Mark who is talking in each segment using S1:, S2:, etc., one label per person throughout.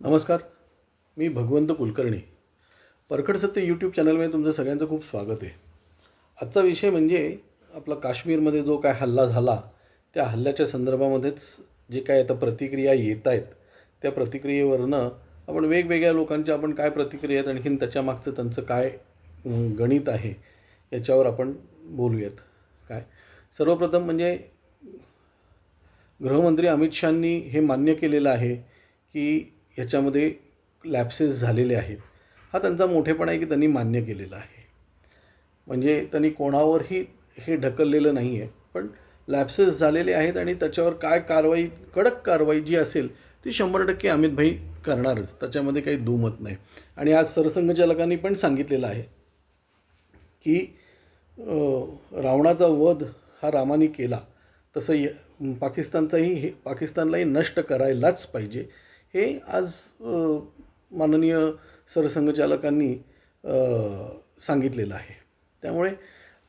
S1: नमस्कार मी भगवंत कुलकर्णी. परखड सत्य यूट्यूब चॅनलमध्ये तुमचं सगळ्यांचं खूप स्वागत आहे. आजचा विषय म्हणजे आपला काश्मीरमध्ये जो काय हल्ला झाला त्या हल्ल्याच्या संदर्भामध्येच जे काय आता प्रतिक्रिया येत आहेत त्या प्रतिक्रियेवरनं आपण वेगवेगळ्या लोकांच्या आपण काय प्रतिक्रिया आहेत आणखीन त्याच्यामागचं त्यांचं काय गणित आहे याच्यावर आपण बोलूयात. काय? सर्वप्रथम म्हणजे गृहमंत्री अमित शहांनी हे मान्य केलेलं आहे की याच्यामध्ये लॅप्सेस झालेले आहेत. हा त्यांचा मोठेपणा आहे की त्यांनी मान्य केलेला आहे. म्हणजे त्यांनी कोणावरही हे ढकललेलं नाही आहे पण लॅप्सेस झालेले आहेत आणि त्याच्यावर काय कारवाई कडक कारवाई जी असेल ती शंभर टक्के अमितभाई करणारच. त्याच्यामध्ये काही दुमत नाही. आणि आज सरसंघचालकांनी पण सांगितलेलं आहे की रावणाचा वध हा रामाने केला. तसं य पाकिस्तानचाही हे पाकिस्तानलाही नष्ट करायलाच पाहिजे. हे आज माननीय सरसंघचालकांनी सांगितलेलं आहे. त्यामुळे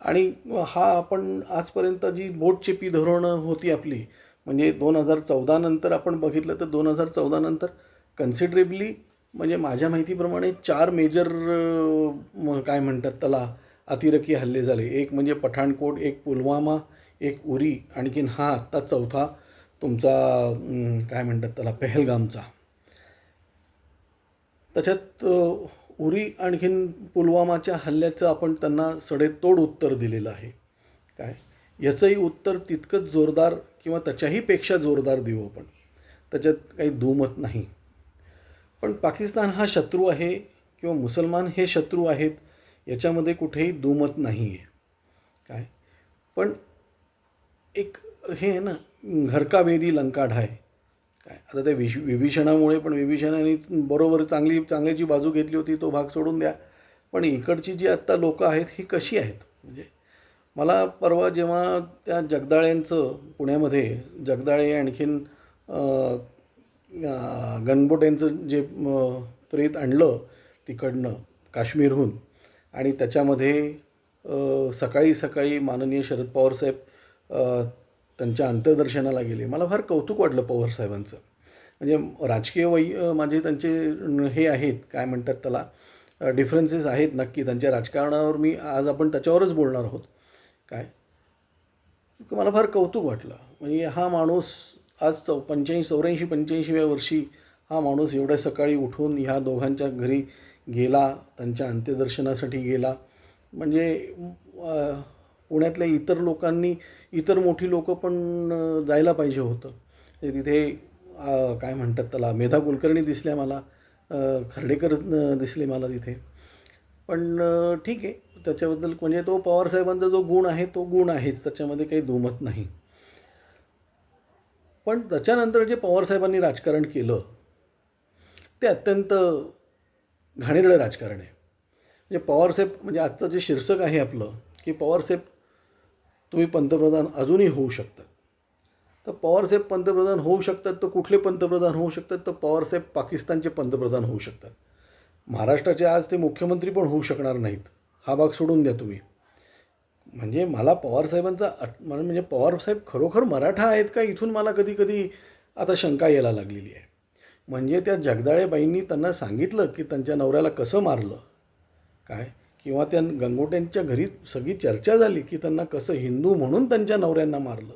S1: आणि हा आपण आजपर्यंत जी बोटचेपी धोरणं होती आपली म्हणजे दोन हजार चौदानंतर आपण बघितलं तर दोन हजार चौदानंतर कन्सिडरेबली म्हणजे माझ्या माहितीप्रमाणे चार मेजर काय म्हणतात त्याला अतिरेकी हल्ले झाले. एक म्हणजे पठाणकोट एक पुलवामा एक उरी आणखीन हा आत्ता चौथा तुमचा काय म्हणतात त्याला पेहलगामचा. त्याच्यात उरी आणखीन पुलवामाच्या हल्ल्याचं आपण त्यांना सडेतोड उत्तर दिलेलं आहे. काय? याचंही उत्तर तितकंच जोरदार किंवा त्याच्याही पेक्षा जोरदार देऊ आपण. त्याच्यात काही दुमत नाही. पण पाकिस्तान हा शत्रू आहे किंवा मुसलमान हे शत्रू आहेत याच्यामध्ये कुठेही दुमत नाही आहे काय? पण एक हे आहे ना घर का वेदी लंका ढाय काय? आता ते विश विभीषणामुळे पण विभीषणाने बरोबर चांगली चांगल्याची बाजू घेतली होती तो भाग सोडून द्या. पण इकडची जी आत्ता लोकं आहेत ही कशी आहेत? म्हणजे मला परवा जेव्हा त्या जगदाळ्यांचं पुण्यामध्ये जगदाळे आणखीन गणबोट्यांचं जे प्रेत आणलं तिकडनं काश्मीरहून. आणि त्याच्यामध्ये सकाळी सकाळी माननीय शरद पवार साहेब त्यांच्या अंत्यदर्शनाला गेले. मला फार कौतुक वाटलं पवार साहेबांचं. म्हणजे राजकीय वै माझे त्यांचे हे आहेत काय म्हणतात त्याला डिफरन्सेस आहेत नक्की. त्यांच्या राजकारणावर मी आज आपण त्याच्यावरच बोलणार आहोत. काय? मला फार कौतुक वाटलं. म्हणजे हा माणूस आज चौ पंच्याऐंशी चौऱ्याऐंशी पंच्याऐंशीव्या वर्षी हा माणूस एवढ्या सकाळी उठून ह्या दोघांच्या घरी गेला त्यांच्या अंत्यदर्शनासाठी गेला. म्हणजे पुण्यातल्या इतर लोकांनी इतर मोठी लोकं पण जायला पाहिजे होतं. तिथे काय म्हणतात त्याला मेधा कुलकर्णी दिसल्या मला खर्डेकर दिसले मला तिथे. पण ठीक आहे त्याच्याबद्दल म्हणजे तो पवारसाहेबांचा जो गुण आहे तो गुण आहेच त्याच्यामध्ये काही दुमत नाही. पण त्याच्यानंतर जे पवारसाहेबांनी राजकारण केलं ते अत्यंत घाणेरडं राजकारण आहे. म्हणजे पवारसाहेब म्हणजे आजचं जे शीर्षक आहे आपलं की पवारसाहेब तुम्ही पंतप्रधान अजूनही होऊ शकतात तर पवारसाहेब पंतप्रधान होऊ शकतात तर कुठले पंतप्रधान होऊ शकतात? तर पवारसाहेब पाकिस्तानचे पंतप्रधान होऊ शकतात. महाराष्ट्राचे आज ते मुख्यमंत्री पण होऊ शकणार नाहीत. हा भाग सोडून द्या तुम्ही. म्हणजे मला पवारसाहेबांचा अट- म्हणजे पवारसाहेब खरोखर मराठा आहेत का? इथून मला कधी कधी आता शंका यायला लागलेली आहे. म्हणजे त्या जगदाळेबाईंनी त्यांना सांगितलं की त्यांच्या नवऱ्याला कसं मारलं? काय? किंवा त्या गंगोट्यांच्या घरी सगळी चर्चा झाली की त्यांना कसं हिंदू म्हणून त्यांच्या नवऱ्यांना मारलं.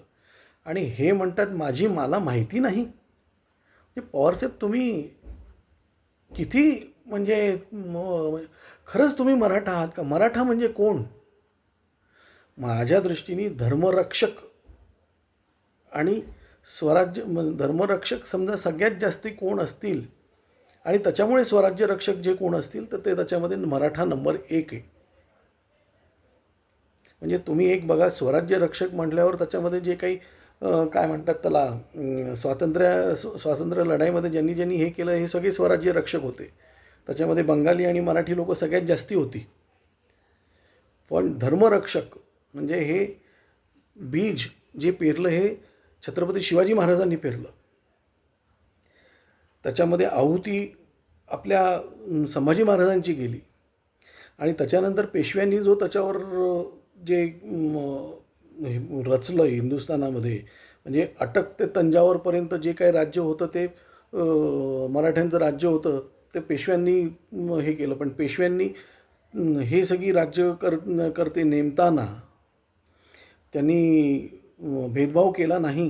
S1: आणि हे म्हणतात माझी मला माहिती नाही. म्हणजे पवारसाहेब तुम्ही किती म्हणजे खरंच तुम्ही मराठा आहात का? मराठा म्हणजे कोण? माझ्या दृष्टीने धर्मरक्षक आणि स्वराज्य धर्मरक्षक समजा सगळ्यात जास्ती कोण असतील आणि त्याच्यामुळे स्वराज्य रक्षक जे कोण असतील तर ते त्याच्यामध्ये मराठा नंबर एक आहे. म्हणजे तुम्ही एक बघा स्वराज्य रक्षक म्हटल्यावर त्याच्यामध्ये जे काही काय म्हणतात त्याला स्वातंत्र्य स्वातंत्र्य लढाईमध्ये ज्यांनी ज्यांनी हे केलं हे सगळे स्वराज्य रक्षक होते. त्याच्यामध्ये बंगाली आणि मराठी लोक सगळ्यात जास्ती होती. पण धर्मरक्षक म्हणजे हे बीज जे पेरलं हे छत्रपती शिवाजी महाराजांनी पेरलं. त्याच्यामध्ये आहुती आपल्या संभाजी महाराजांची गेली. आणि त्याच्यानंतर पेशव्यांनी जो त्याच्यावर जे हे रचलं हिंदुस्थानामध्ये म्हणजे अटक ते तंजावरपर्यंत जे काही राज्य होतं ते मराठ्यांचं राज्य होतं ते पेशव्यांनी हे केलं. पण पेशव्यांनी हे सगळी राज्य कर करते नेमताना त्यांनी भेदभाव केला नाही.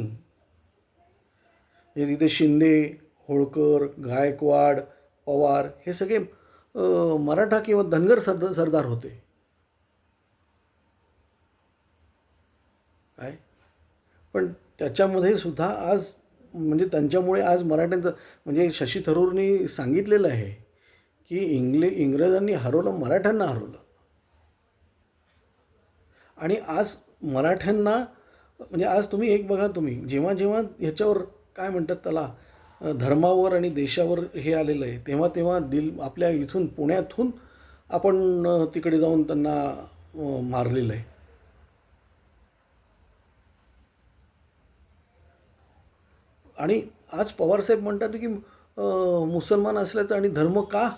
S1: म्हणजे तिथे शिंदे होळकर गायकवाड पवार हे सगळे मराठा किंवा धनगर सरद सरदार होते. काय? पण त्याच्यामध्ये सुद्धा आज म्हणजे त्यांच्यामुळे आज मराठ्यांचं म्हणजे शशी थरूरनी सांगितलेलं आहे की इंग्ले इंग्रजांनी हरवलं मराठ्यांना हरवलं. आणि आज मराठ्यांना म्हणजे आज तुम्ही एक बघा तुम्ही जेव्हा जेव्हा ह्याच्यावर काय म्हणतात त्याला धर्मावर आणि देशावर हे आलेलं आहे. तेव्हा तेव्हा दिल आपल्या इथून पुण्यातून आपण तिकडे जाऊन त्यांना मारलेलं आहे. आणि आज पवारसाहेब म्हणतात की मुसलमान असल्याचं आणि धर्म का?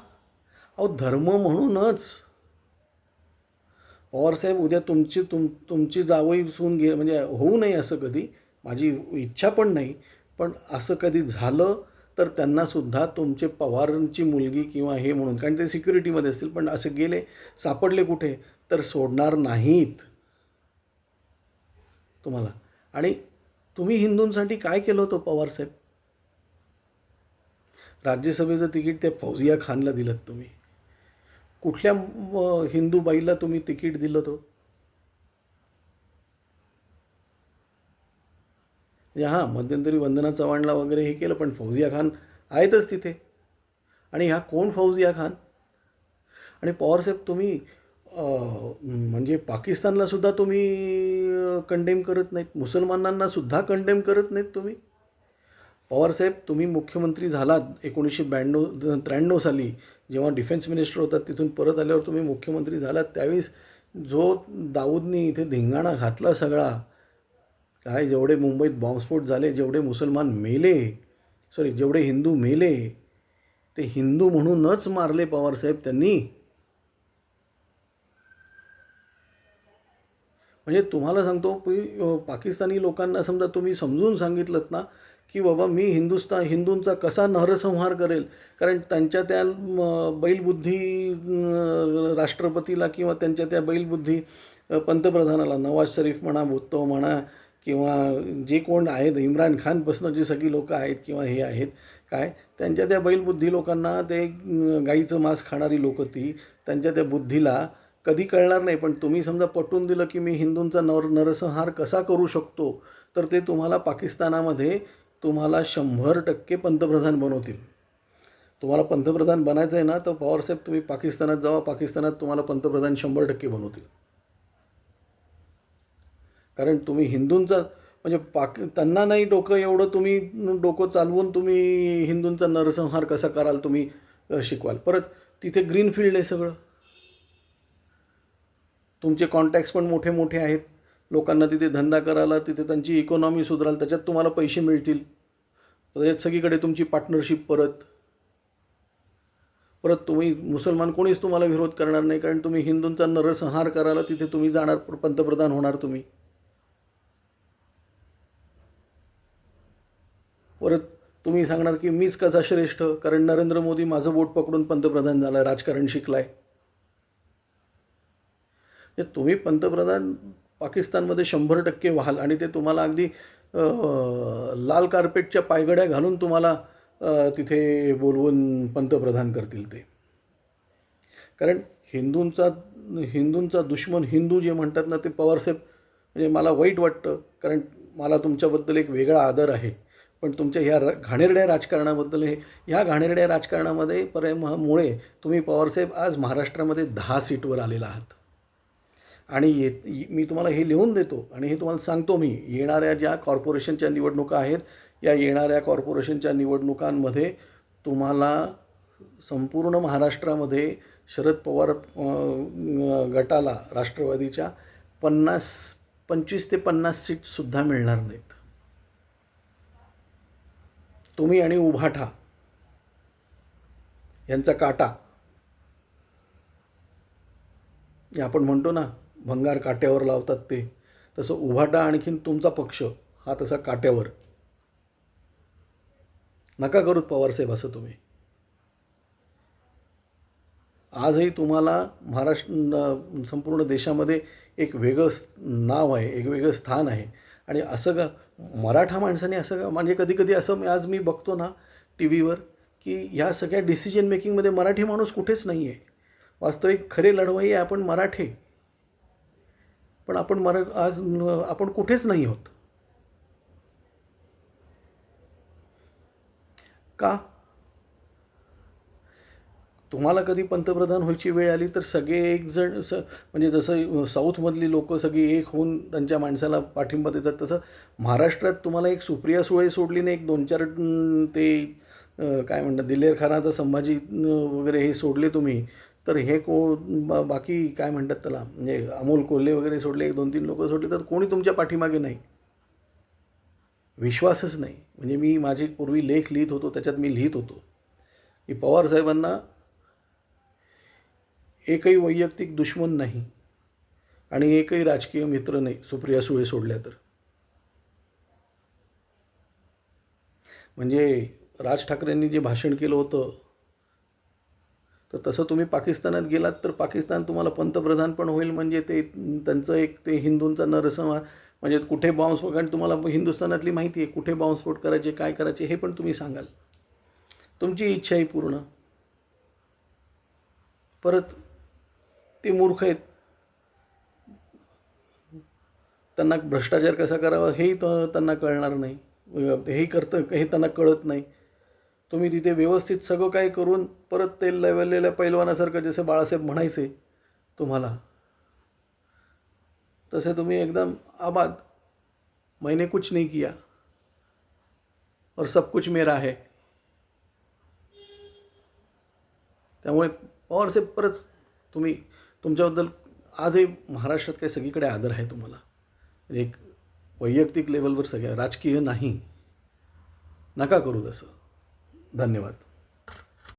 S1: अहो धर्म म्हणूनच. पवारसाहेब उद्या तुमची तुम तुमची जावई सून घे म्हणजे होऊ नये असं कधी माझी इच्छा पण नाही. पण असं कधी झालं तर त्यांनासुद्धा तुमचे पवारांची मुलगी किंवा हे म्हणून कारण ते सिक्युरिटीमध्ये असतील पण असे गेले सापडले कुठे तर सोडणार नाहीत. तुम्हाला. आणि तुम्ही हिंदूंसाठी काय केलं होतं पवारसाहेब राज्यसभेचं तिकीट त्या फौजिया खानला दिलं तुम्ही. कुठल्या हिंदू बाईला तुम्ही तिकीट दिलं होतं? म्हणजे हां मध्यंतरी वंदना चव्हाणला वगैरे हे केलं पण फौजिया खान आहेतच तिथे. आणि ह्या कोण फौजिया खान? आणि पवारसाहेब तुम्ही म्हणजे पाकिस्तानला सुद्धा तुम्ही कंडेम करत नाहीत? मुसलमानांना सुद्धा कंडेम करत नाहीत तुम्ही? पवारसाहेब तुम्ही मुख्यमंत्री झालात एकोणीसशे ब्याण्णव त्र्याण्णव साली जेव्हा डिफेन्स मिनिस्टर होतात तिथून परत आल्यावर तुम्ही मुख्यमंत्री झालात. त्यावेळेस जो दाऊदनी इथे धिंगाणा घातला सगळा काय जेवढे मुंबईत बॉम्बस्फोट झाले जेवढे मुसलमान मेले सॉरी जेवढे हिंदू मेले ते हिंदू म्हणूनच मारले पवारसाहेब त्यांनी. म्हणजे तुम्हाला सांगतो की पाकिस्तानी लोकांना समजा तुम्ही समजून सांगितलं ना की बाबा मी हिंदुस्तान हिंदूंचा कसा नरसंहार करेल? कारण त्यांच्या त्या बैलबुद्धी राष्ट्रपतीला किंवा त्यांच्या त्या बैलबुद्धी पंतप्रधानाला नवाज शरीफ म्हणा भुत्तो म्हणा किंवा जे कोण आहेत इम्रान खानपासून जी सगळी लोकं आहेत किंवा हे आहेत काय? त्यांच्या त्या बैलबुद्धी लोकांना ते गाईचं मांस खाणारी लोकं ती त्यांच्या त्या बुद्धीला कधी कळणार नाही. पण तुम्ही समजा पटवून दिलं की मी हिंदूंचा नर नरसंहार कसा करू शकतो तर ते तुम्हाला पाकिस्तानामध्ये तुम्हाला शंभर टक्के पंतप्रधान बनवतील. तुम्हाला पंतप्रधान बनायचं आहे ना तर पवारसाहेब तुम्ही पाकिस्तानात जावा पाकिस्तानात तुम्हाला पंतप्रधान शंभर टक्के बनवतील. कारण तुम्ही हिंदूंचा म्हणजे पाक त्यांना नाही डोकं एवढं तुम्ही डोकं चालवून तुम्ही हिंदूंचा नरसंहार कसा कराल तुम्ही शिकवाल. परत तिथे ग्रीन फील्ड आहे सगळं. तुमचे कॉन्टॅक्ट्स पण मोठे मोठे आहेत. लोकांना तिथे धंदा करायला तिथे त्यांची इकॉनॉमी सुधाराल त्याच्यात तुम्हाला पैसे मिळतील. त्याच्यात सगळीकडे तुमची पार्टनरशिप परत. परत तुम्ही मुसलमान कोणीच तुम्हाला विरोध करणार नाही कारण तुम्ही हिंदूंचा नरसंहार करायला तिथे तुम्ही जाणार पंतप्रधान होणार तुम्ही. परत तुम्ही सांगणार की मीच कसा श्रेष्ठ? कारण नरेंद्र मोदी माझं बोट पकडून पंतप्रधान झाला राजकारण शिकलाय. हे तुम्ही पंतप्रधान पाकिस्तानमध्ये शंभर टक्के व्हाल आणि ते तुम्हाला अगदी लाल कार्पेटच्या पायगड्या घालून तुम्हाला तिथे बोलवून पंतप्रधान करतील ते. कारण हिंदूंचा हिंदूंचा दुश्मन हिंदू जे म्हणतात ना ते पवारसाहेब म्हणजे मला वाईट वाटतं. कारण मला तुमच्याबद्दल एक वेगळा आदर आहे. पण तुमच्या ह्या र घाणेरड्या राजकारणाबद्दल हे ह्या घाणेरड्या राजकारणामध्ये पर्यामुळे तुम्ही पवारसाहेब आज महाराष्ट्रामध्ये दहा सीटवर आलेला आहात. आणि ये मी तुम्हाला हे लिहून देतो आणि हे तुम्हाला सांगतो मी येणाऱ्या ज्या कॉर्पोरेशनच्या निवडणुका आहेत या येणाऱ्या कॉर्पोरेशनच्या निवडणुकांमध्ये तुम्हाला संपूर्ण महाराष्ट्रामध्ये शरद पवार गटाला राष्ट्रवादीच्या पन्नास पंचवीस ते पन्नास सीटसुद्धा मिळणार नाहीत. तुम्ही आणि उभाठा यांचा काटा. हे आपण म्हणतो ना भंगार काट्यावर लावतात ते. तसं उभाटा आणखीन तुमचा पक्ष हा तसा काट्यावर. नका करूत पवारसाहेब असं तुम्ही. आजही तुम्हाला महाराष्ट्र संपूर्ण देशामध्ये एक वेगळं नाव आहे एक वेगळं स्थान आहे. आणि असं का मराठा माणसाने असं म्हणजे कधी कधी असं आज मी बघतो ना टी व्हीवर की ह्या सगळ्या डिसिजन मेकिंगमध्ये मराठी माणूस कुठेच नाही आहे वास्तविक खरे लढवई आहे आपण मराठे. पण आपण मरा आज आपण कुठेच नाही होत का? तुम्हाला कधी पंतप्रधान व्हायची वेळ आली तर सगळे एक जण स म्हणजे जसं साऊथमधली लोक सगळी एक होऊन त्यांच्या माणसाला पाठिंबा देतात तसं महाराष्ट्रात तुम्हाला एक सुप्रिया सुळे सोडली नाही एक दोन चार ते काय म्हणतात दिलेर खानाचं संभाजी वगैरे हे सोडले तुम्ही तर हे को बा बाकी काय म्हणतात त्याला म्हणजे अमोल कोल्हे वगैरे सोडले एक दोन तीन लोक सोडले तर कोणी तुमच्या पाठीमागे नाही. विश्वासच नाही. म्हणजे मी माझे पूर्वी लेख लिहित होतो त्याच्यात मी लिहित होतो की पवार साहेबांना एकही वैयक्तिक दुश्मन नाही आणि एकही राजकीय मित्र नाही सुप्रिया सुळे सोडल्या तर. म्हणजे राज ठाकरेंनी जे भाषण केलं होतं तर तसं तुम्ही पाकिस्तानात गेलात तर पाकिस्तान तुम्हाला पंतप्रधान पण होईल म्हणजे ते त्यांचं एक ते हिंदूंचा नरसंहार म्हणजे कुठे बॉम्बस्फोट कारण तुम्हाला हिंदुस्थानातली माहिती आहे कुठे बॉम्बस्फोट करायचे काय करायचे हे पण तुम्ही सांगाल. तुमची इच्छा आहे पूर्ण. परत ते मूर्ख आहेत. त्यांना भ्रष्टाचार कसा करावा हेही त्यांना कळणार नाही. हेही करतं हे त्यांना कळत नाही. तुम्ही तिथे व्यवस्थित सगळं काही करून परत ते लवलेल्या पैलवानासारखं जसं बाळासाहेब म्हणायचे तुम्हाला तसे तुम्ही एकदम आबाद. मैंने कुछ नहीं किया और सब कुछ मेरा है. त्यामुळे पवारसाहेब परत तुम्ही तुमच्याबद्दल आजही महाराष्ट्रात काही सगळीकडे आदर आहे तुम्हाला. एक वैयक्तिक लेवलवर सगळ्या राजकीय नाही. नका करू तसं. धन्यवाद.